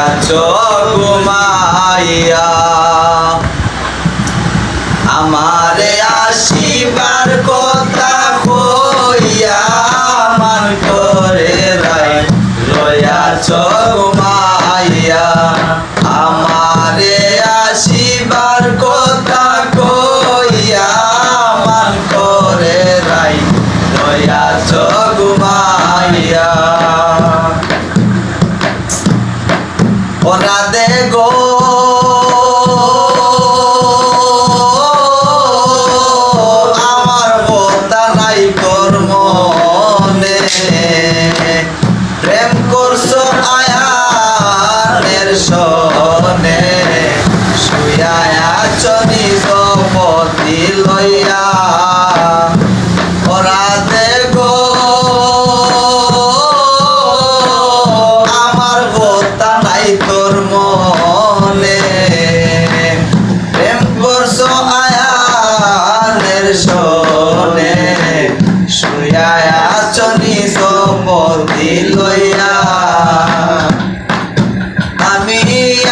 রয়াছ ঘুমাইয়া আমারে আসিবার কথা কইয়া মান করে রাই রয়াছ ঘুমাইয়া আমারে আসিবার কথা কইয়া মান করে রাই রয়াছ ঘুমাইয়া ওরা দে গো আমার বোতা নাই কর্মনে প্রেম করছ আয়ানের সনে শুয়ায়া চনি গপতি লইয়া নাই তোর মনে। প্রেম করছ আয়ানের সনে শুয়ায়া চনি সম্পত্তি লইয়া। আমি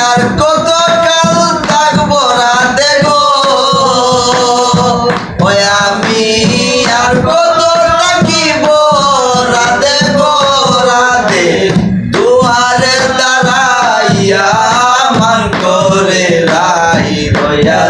আর কত কাল থাকব গো। ওই আমি আর কত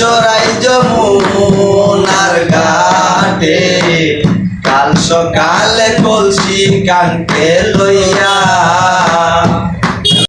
আইসরাই যমুনার ঘাটে। কাল সকালে কলসি কাঙ্কে লইয়া